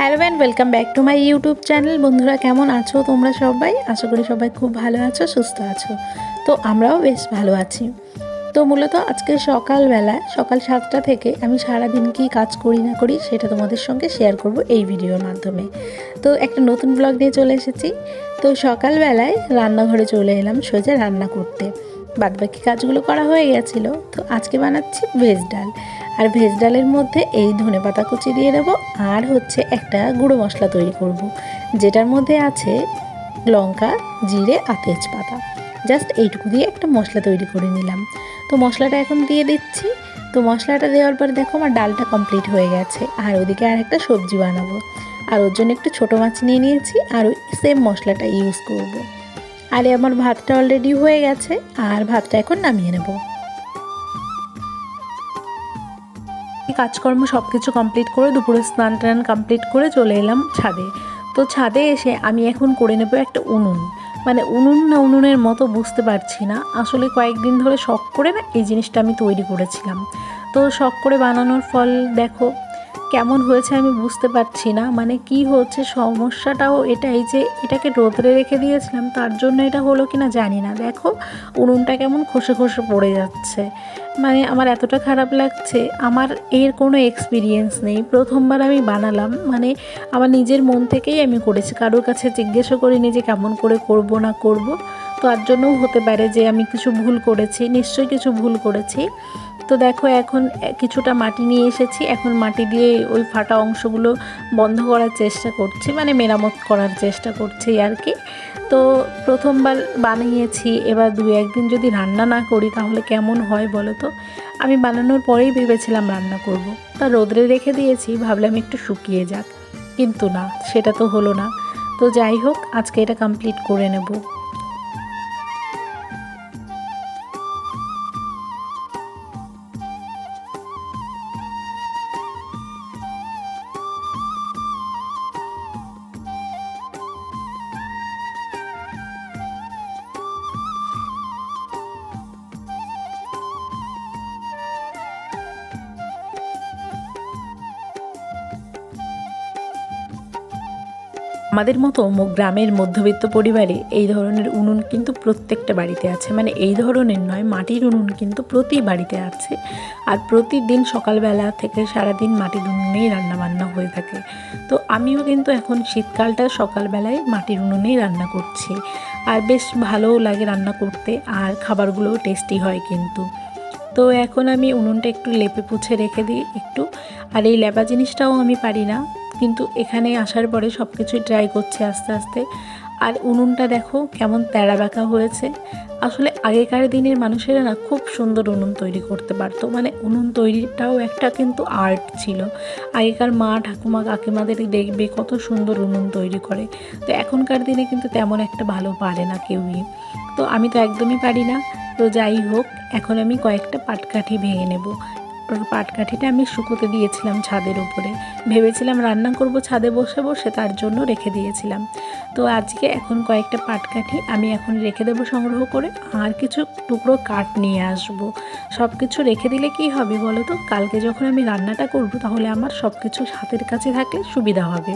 Hello and welcome back to my YouTube channel বন্ধুরা, কেমন আছো তোমরা সবাই? আশা করি সবাই খুব ভালো আছো, সুস্থ আছো। তো আমরাও বেশ ভালো আছি। তো মূলত আজকে সকালবেলায়, সকাল সাতটা থেকে আমি সারাদিন কি কাজ করি না করি সেটা তোমাদের সঙ্গে শেয়ার করব এই ভিডিওর মাধ্যমে। তো একটা নতুন ব্লগ নিয়ে চলে এসেছি। তো সকালবেলায় রান্নাঘরে চলে এলাম সোজা রান্না করতে। বাদবাকি কাজগুলো করা হয়ে গেছিল। তো আজকে বানাচ্ছি ভেজ ডাল। আর ভেজ ডালের মধ্যে এই ধনে পাতা কুচি দিয়ে দেবো, আর হচ্ছে একটা গুঁড়ো মশলা তৈরি করব। যেটার মধ্যে আছে লঙ্কা, জিরে আর তেজপাতা জাস্ট এইটুকু দিয়ে একটা মশলা তৈরি করে নিলাম তো মশলাটা এখন দিয়ে দিচ্ছি তো মশলাটা দেওয়ার পর দেখো আমার ডালটা কমপ্লিট হয়ে গেছে, আর ওদিকে আর একটা সবজি বানাবো আর ওর জন্য একটু ছোটো মাছ নিয়ে নিয়েছি, আর ওই সেম মশলাটা ইউজ করব। আরে আমার ভাতটা অলরেডি হয়ে গেছে, আর ভাতটা এখন নামিয়ে নেব কাজকর্ম সব কিছু কমপ্লিট করে দুপুরে স্নান টান কমপ্লিট করে চলে এলাম ছাদে। তো ছাদে এসে আমি এখন করে নেব একটা উনুন। মানে উনুন না উনুনের মতো বুঝতে পারছি না। আসলে কয়েকদিন ধরে শখ করে না এই জিনিসটা আমি তৈরি করেছিলাম। তো শখ করে বানানোর ফল দেখো কেমন হয়েছে আমি বুঝতে পারছি না। মানে কি হচ্ছে, সমস্যাটাও এটাই যে এটাকে রোদরে রেখে দিয়েছিলাম, তার জন্য এটা হলো কি না জানি না। দেখো, উনুনটা কেমন খসে খসে পড়ে যাচ্ছে। মানে আমার এতটা খারাপ লাগছে, আমার এর কোনো এক্সপিরিয়েন্স নেই। প্রথমবার আমি বানালাম মানে আমার নিজের মন থেকেই আমি করেছি। কারোর কাছে জিজ্ঞেসও করিনি যে কেমন করে করব না করব। তার জন্যও হতে পারে যে আমি কিছু ভুল করেছি, নিশ্চয়ই কিছু ভুল করেছি। তো দেখো, এখন কিছুটা মাটি নিয়ে এসেছি। এখন মাটি দিয়ে ওই ফাটা অংশগুলো বন্ধ করার চেষ্টা করছি মানে মেরামত করার চেষ্টা করছি আর কি। তো প্রথমবার বানিয়েছি, এবার দু একদিন যদি রান্না না করি তাহলে কেমন হয় বলো তো? আমি বানানোর পরেই ভেবেছিলাম রান্না করব। তা রোদ্রে রেখে দিয়েছি, ভাবলাম একটু শুকিয়ে যাক। কিন্তু না, সেটা তো হলো না। তো যাই হোক, আজকে এটা কমপ্লিট করে নেব। আমাদের মতো গ্রামের মধ্যবিত্ত পরিবারে এই ধরনের উনুন কিন্তু প্রত্যেকটা বাড়িতে আছে। মানে এই ধরনের নয়, মাটির উনুন কিন্তু প্রতি বাড়িতে আছে। আর প্রতিদিন সকালবেলা থেকে সারাদিন মাটির উনুনেই রান্নাবান্না হয়ে থাকে। তো আমিও কিন্তু এখন শীতকালটা সকালবেলায় মাটির উনুনেই রান্না করছি। আর বেশ ভালোও লাগে রান্না করতে, আর খাবারগুলোও টেস্টি হয় কিন্তু। তো এখন আমি উনুনটা একটু লেপে পুছে রেখে দিই একটু। আর এই লেপা জিনিসটাও আমি পারি না। কিন্তু এখানে আসার পরে সব কিছুই ট্রাই করছে আস্তে আস্তে। আর উনুনটা দেখো কেমন তেড়া বাঁকা হয়েছে। আসলে আগেকার দিনের মানুষেরা না খুব সুন্দর উনুন তৈরি করতে পারতো। মানে উনুন তৈরিটাও একটা কিন্তু আর্ট ছিল। আগেকার মা, ঠাকুমা কাকিমাদের দেখবে কত সুন্দর উনুন তৈরি করে। তো এখনকার দিনে কিন্তু তেমন একটা ভালো পারে না কেউই। তো আমি তো একদমই পারি না। তো যাই হোক, এখন আমি কয়েকটা পাটকাঠি ভেঙে নেব। পাটকাঠিটা আমি শুকোতে দিয়েছিলাম ছাদের উপরে। ভেবেছিলাম রান্না করব ছাদে বসে বসে, তার জন্য রেখে দিয়েছিলাম। তো আজকে এখন কয়েকটা পাটকাঠি আমি এখন রেখে দেবো সংগ্রহ করে, আর কিছু টুকরো কাঠ নিয়ে আসব। সব কিছু রেখে দিলে কি হবে বলো তো? কালকে যখন আমি রান্নাটা করব, তাহলে আমার সব কিছু হাতের কাছে থাকলে সুবিধা হবে।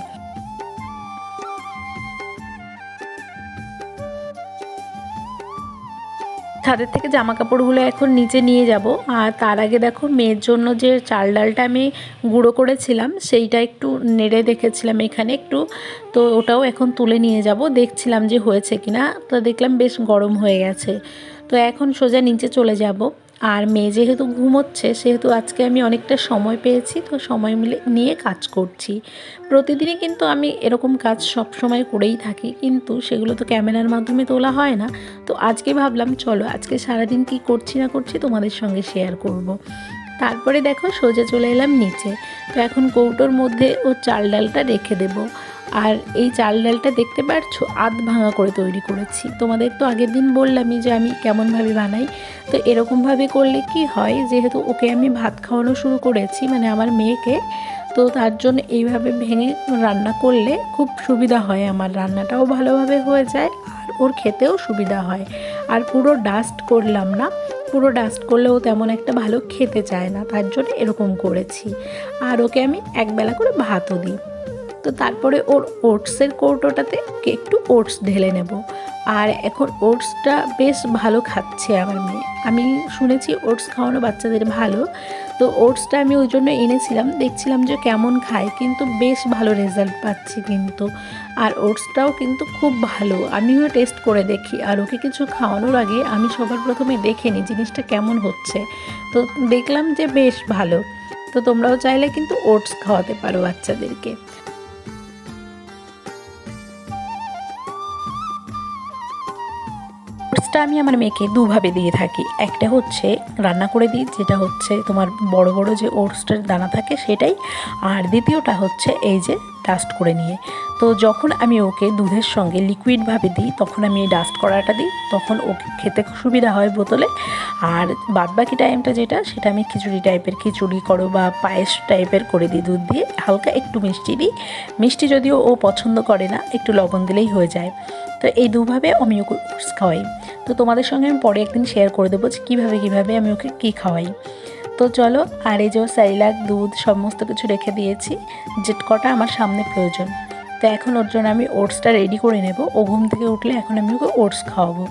ছাদের থেকে জামা কাপড়গুলো এখন নিচে নিয়ে যাব। আর তার আগে দেখো, মেয়ের জন্য যে চাল ডালটা আমি গুঁড়ো করেছিলাম, সেইটা একটু নেড়ে দেখেছিলাম এখানে একটু। তো ওটাও এখন তুলে নিয়ে যাব, দেখছিলাম যে হয়েছে কিনা। তো দেখলাম বেশ গরম হয়ে গেছে। তো এখন সোজা নিচে চলে যাব। আর মেয়ে যেহেতু ঘুমোচ্ছে, সেহেতু আজকে আমি অনেকটা সময় পেয়েছি, তো সময় মিলে নিয়ে কাজ করছি। প্রতিদিনই কিন্তু আমি এরকম কাজ সব সময় করেই থাকি, কিন্তু সেগুলো তো ক্যামেরার মাধ্যমে তোলা হয় না। তো আজকে ভাবলাম, চলো আজকে সারাদিন কি করছি না করছি তোমাদের সঙ্গে শেয়ার করব। তারপরে দেখো সোজা চলে এলাম নিচে। তো এখন কৌটোর মধ্যে ও চাল ডালটা রেখে দেবো। আর এই চাল ডালটা দেখতে পারছ? আধ ভাঙা করে তৈরি করেছি। তোমাদের তো আগের দিন বললামই যে আমি কেমনভাবে বানাই। তো এরকমভাবে করলে কি হয়? যেহেতু ওকে আমি ভাত খাওয়ানো শুরু করেছি মানে আমার মেয়েকে, তো তার জন্য এইভাবে ভেঙে রান্না করলে খুব সুবিধা হয় আমার। রান্নাটাও ভালোভাবে হয়ে যায় আর ওর খেতেও সুবিধা হয়। আর পুরো ডাস্ট করলাম না। পুরো ডাস্ট করলেও তেমন একটা ভালো খেতে চায় না। তার জন্য এরকম করেছি। আর ওকে আমি একবেলা করে ভাতও দিই। তো তারপরে ওর ওটসের কৌটোটাতে একটু ওটস ঢেলে নেব। আর এখন ওটসটা বেশ ভালো খাচ্ছে আমার মেয়ে। আমি শুনেছি ওটস খাওয়ানো বাচ্চাদের ভালো। তো ওটসটা আমি ওই জন্য এনেছিলাম, দেখছিলাম যে কেমন খায়, কিন্তু বেশ ভালো রেজাল্ট পাচ্ছি কিন্তু। আর ওটসটাও কিন্তু খুব ভালো। আমিও টেস্ট করে দেখি। আর ওকে কিছু খাওয়ানোর আগে আমি সবার প্রথমে দেখে নিই জিনিসটা কেমন হচ্ছে। তো দেখলাম যে বেশ ভালো। তো তোমরাও চাইলে কিন্তু ওটস খাওয়াতে পারো বাচ্চাদেরকে। ওটসটা আমি আমার মেয়েকে দুভাবে দিয়ে থাকি। একটা হচ্ছে রান্না করে দিই, যেটা হচ্ছে তোমার বড় বড় যে ওটসটার দানা থাকে সেটাই। আর দ্বিতীয়টা হচ্ছে এই যে ডাস্ট করে নিয়ে। তো যখন আমি ওকে দুধের সঙ্গে লিকুইডভাবে দিই, তখন আমি এই ডাস্ট করাটা দিই, তখন ওকে খেতে সুবিধা হয় বোতলে। আর বাদবাকি টাইমটা যেটা, সেটা আমি খিচুড়ি টাইপের খিচুড়ি করো বা পায়েস টাইপের করে দিই দুধ দিয়ে। হালকা একটু মিষ্টি দিই। মিষ্টি যদিও ও পছন্দ করে না, একটু লবণ দিলেই হয়ে যায়। তো এই দুভাবে আমি ওকে খাওয়াই। তো তোমাদের সঙ্গে আমি পরে একদিন শেয়ার করে দেবো যে কীভাবে কীভাবে আমি ওকে কী খাওয়াই। তো চলো, আর এই যে স্যারিলাক দুধ সমস্ত কিছু রেখে দিয়েছি। যে কটা আমার সামনে প্রয়োজন। তো এখন ওর জন্য আমি ওটসটা রেডি করে নেব। ও ঘুম থেকে উঠলে এখন আমি ওকে ওটস খাওয়াবো।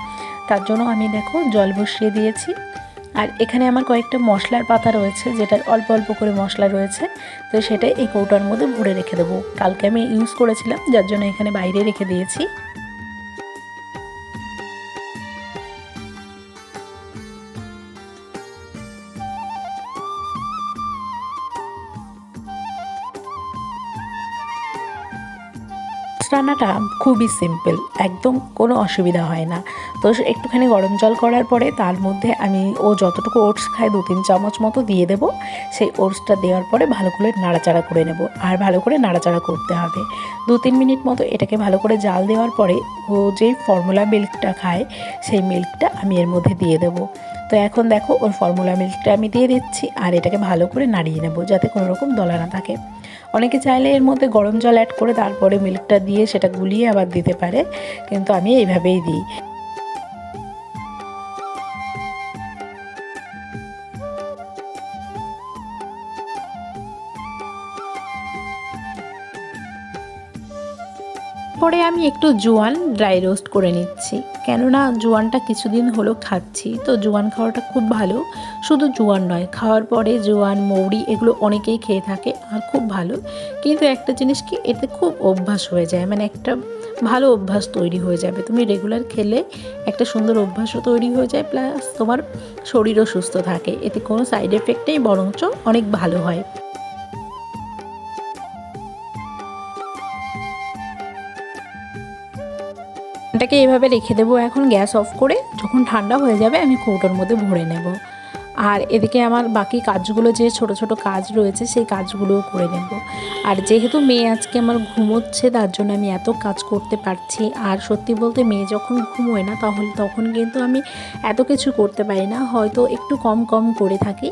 তার জন্য আমি দেখো জল বসিয়ে দিয়েছি। আর এখানে আমার কয়েকটা মশলার পাতা রয়েছে যেটা অল্প অল্প করে মশলা রয়েছে। তো সেটা এই কৌটার মধ্যে ভরে রেখে দেবো। কালকে আমি ইউজ করেছিলাম, যার জন্য এখানে বাইরে রেখে দিয়েছি। রান্নাটা খুবই সিম্পল একদম কোনো অসুবিধা হয় না। তো একটুখানি গরম জল করার পরে তার মধ্যে আমি ও যতটুকু ওটস খায় দু তিন চামচ মতো দিয়ে দেবো, সেই ওটসটা দেওয়ার পরে ভালো করে নাড়াচাড়া করে নেব। আর ভালো করে নাড়াচাড়া করতে হবে। দু তিন মিনিট মতো এটাকে ভালো করে জাল দেওয়ার পরে ও যেই ফর্মুলা মিল্কটা খায়, সেই মিল্কটা আমি এর মধ্যে দিয়ে দেবো। তো এখন দেখো ওর ফর্মুলা মিল্কটা আমি দিয়ে দিচ্ছি, আর এটাকে ভালো করে নাড়িয়ে নেব যাতে কোনো রকম দলা না থাকে। অনেকে চাইলে এর মধ্যে গরম জল অ্যাড করে তারপরে মিল্কটা দিয়ে সেটা গুলিয়ে আবার দিতে পারে। কিন্তু আমি এইভাবেই দিই। আমি একটু জোয়ান ড্রাই রোস্ট করে নিচ্ছি। কেননা জোয়ানটা কিছুদিন হলো খাচ্ছি, তো জোয়ান খাওয়াটা খুব ভালো। শুধু জোয়ান নয়, খাওয়ার পরে জোয়ান, মৌরি এগুলো অনেকেই খেয়ে থাকে, আর খুব ভালো। কিন্তু একটা জিনিস কি, এতে খুব অভ্যাস হয়ে যায় মানে একটা ভালো অভ্যাস তৈরি হয়ে যাবে। তুমি রেগুলার খেলে একটা সুন্দর অভ্যাসও তৈরি হয়ে যায় প্লাস তোমার শরীরও সুস্থ থাকে। এতে কোনো সাইড এফেক্ট নেই, বরঞ্চ অনেক ভালো হয়। এটাকে এভাবে রেখে দেবো এখন গ্যাস অফ করে। যখন ঠান্ডা হয়ে যাবে, আমি কৌটোর মধ্যে ভরে নেব। আর এদিকে আমার বাকি কাজগুলো, যে ছোট ছোট কাজ রয়েছে, সেই কাজগুলোও করে নেব। আর যেহেতু মেয়ে আজকে আমার ঘুমোচ্ছে, তার জন্য আমি এত কাজ করতে পারছি। আর সত্যি বলতে মেয়ে যখন ঘুমোয় না তাহলে তখন কিন্তু আমি এত কিছু করতে পারি না। হয়তো একটু কম কম করে থাকি।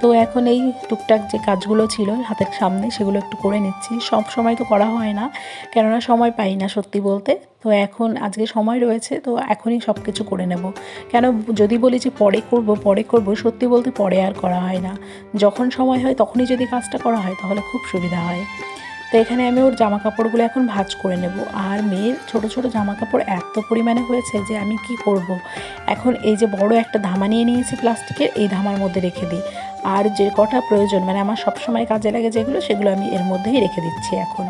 তো এখন এই টুকটাক যে কাজগুলো ছিল হাতের সামনে, সেগুলো একটু করে নিচ্ছি। সব সময় তো করা হয় না, কেননা সময় পাই না সত্যি বলতে। তো এখন আজকে সময় রয়েছে, তো এখনই সব কিছু করে নেব। কেন যদি বলি যে পরে করব পরে করব, সত্যি বলতে পরে আর করা হয় না। যখন সময় হয় তখনই যদি কাজটা করা হয় তাহলে খুব সুবিধা হয়। তো এখানে আমি ওর জামা কাপড়গুলো এখন ভাজ করে নেব। আর মেয়ের ছোট ছোট জামা কাপড় এত পরিমাণে হয়েছে যে আমি কি করব। এখন এই যে বড় একটা ধামা নিয়ে নিয়েছি প্লাস্টিকের, এই ধামার মধ্যে রেখে দিই। আর যে কটা প্রয়োজন মানে আমার সবসময় কাজে লাগে যেগুলো, সেগুলো আমি এর মধ্যেই রেখে দিচ্ছি এখন।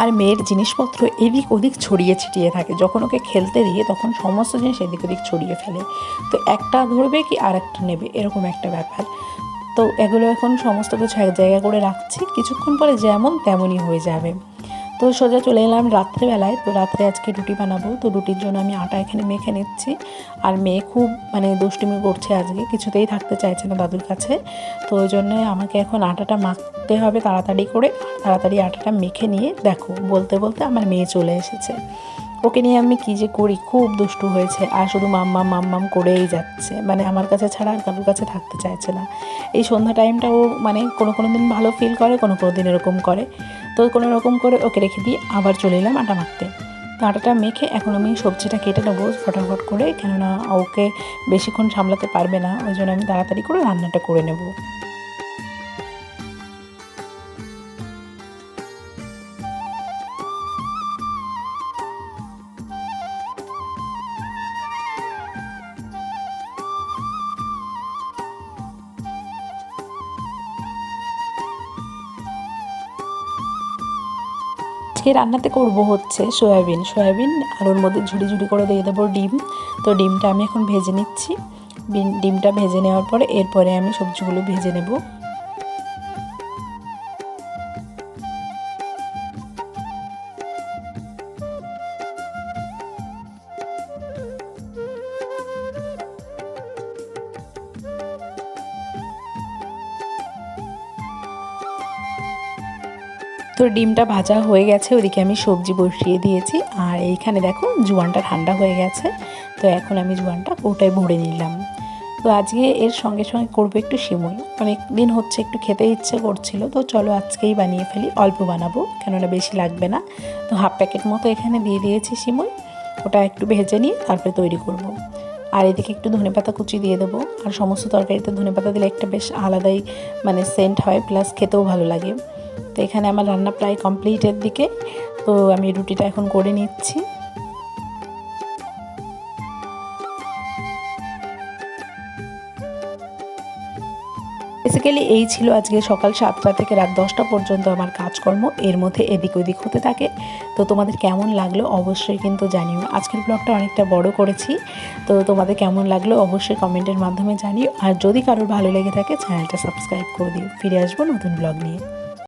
আর মেয়ের জিনিসপত্র এদিক ওদিক ছড়িয়ে ছিটিয়ে থাকে। যখন ওকে খেলতে দিয়ে তখন সমস্ত জিনিস এদিক ওদিক ছড়িয়ে ফেলে। তো একটা ধরবে কি আর একটা নেবে? এরকম একটা ব্যাপার। তো এগুলো এখন সমস্ত কিছু এক জায়গা করে রাখছি। কিছুক্ষণ পরে যেমন তেমনই হয়ে যাবে। তো সোজা চলে এলাম রাত্রেবেলায়। তো রাত্রে আজকে রুটি বানাবো। তো রুটির জন্য আমি আটা এখানে মেখে নিচ্ছি। আর মেয়ে খুব মানে দুষ্টুমি করছে আজকে। কিছুতেই থাকতে চাইছে না দাদুর কাছে। তো ওই জন্য আমাকে এখন আটাটা মাখতে হবে তাড়াতাড়ি করে। তাড়াতাড়ি আটাটা মেখে নিয়ে দেখো, বলতে বলতে আমার মেয়ে চলে এসেছে। ওকে নিয়ে আমি কী যে করি? খুব দুষ্টু হয়েছে। আর শুধু মাম্মাম মাম্মাম করেই যাচ্ছে। মানে আমার কাছে ছাড়া আর কারোর কাছে থাকতে চাইছে না। এই সন্ধ্যা টাইমটা ও মানে কোনো কোনো দিন ভালো ফিল করে, কোনো কোনো দিন এরকম করে। তো কোনো রকম করে ওকে রেখে দিয়ে আবার চলে এলাম আটা মাখতে। তো আটাটা মেখে এখন আমি সবজিটা কেটে নেব ফটাফট করে। কেননা ওকে বেশিক্ষণ সামলাতে পারবে না। ওই জন্য আমি তাড়াতাড়ি করে রান্নাটা করে নেব। আজকে রান্নাতে করব হচ্ছে সয়াবিন। সয়াবিন আর ওর মধ্যে ঝুড়ি ঝুড়ি করে দিয়ে দেবো ডিম। তো ডিমটা আমি এখন ভেজে নিচ্ছি। ডিমটা ভেজে নেওয়ার পরে এরপরে আমি সবজিগুলো ভেজে নেব। তো ডিমটা ভাজা হয়ে গেছে, ওদিকে আমি সবজি বসিয়ে দিয়েছি। আর এইখানে দেখো জোয়ানটা ঠান্ডা হয়ে গেছে, তো এখন আমি জোয়ানটা ওটাই ভরে নিলাম। তো আজকে এর সঙ্গে সঙ্গে করব একটু সিমই। অনেক দিন হচ্ছে একটু খেতে ইচ্ছে করছিল, তো চলো আজকেই বানিয়ে ফেলি, অল্প বানাবো, কেননা বেশি লাগবে না। তো হাফ প্যাকেট মতো এখানে দিয়ে দিয়েছি সিমুই, ওটা একটু ভেজে নিয়ে তারপরে তৈরি করব। আর এদিকে একটু ধনেপাতা কুচি দিয়ে দেবো, আর সমস্ত তরকারিতে ধনেপাতা দিলে একটা বেশ আলাদাই মানে সেন্ট হয় প্লাস খেতেও ভালো লাগে। তো এখানে আমার রান্না প্রায় কমপ্লিটের দিকে। তো আমি রুটিটা এখন করে নিচ্ছি। বেসিক্যালি এই ছিল আজকে সকাল সাতটা থেকে রাত দশটা পর্যন্ত আমার কাজকর্ম। এর মধ্যে এদিক ওদিক হতে থাকে। তো তোমাদের কেমন লাগল অবশ্যই কিন্তু জানিও। আজকের ব্লগটা অনেকটা বড় করেছি। তো তোমাদের কেমন লাগল অবশ্যই কমেন্টের মাধ্যমে জানিও। আর যদি কারোর ভালো লেগে থাকে চ্যানেলটা সাবস্ক্রাইব করে দিও। ফিরে আসব নতুন ব্লগ নিয়ে।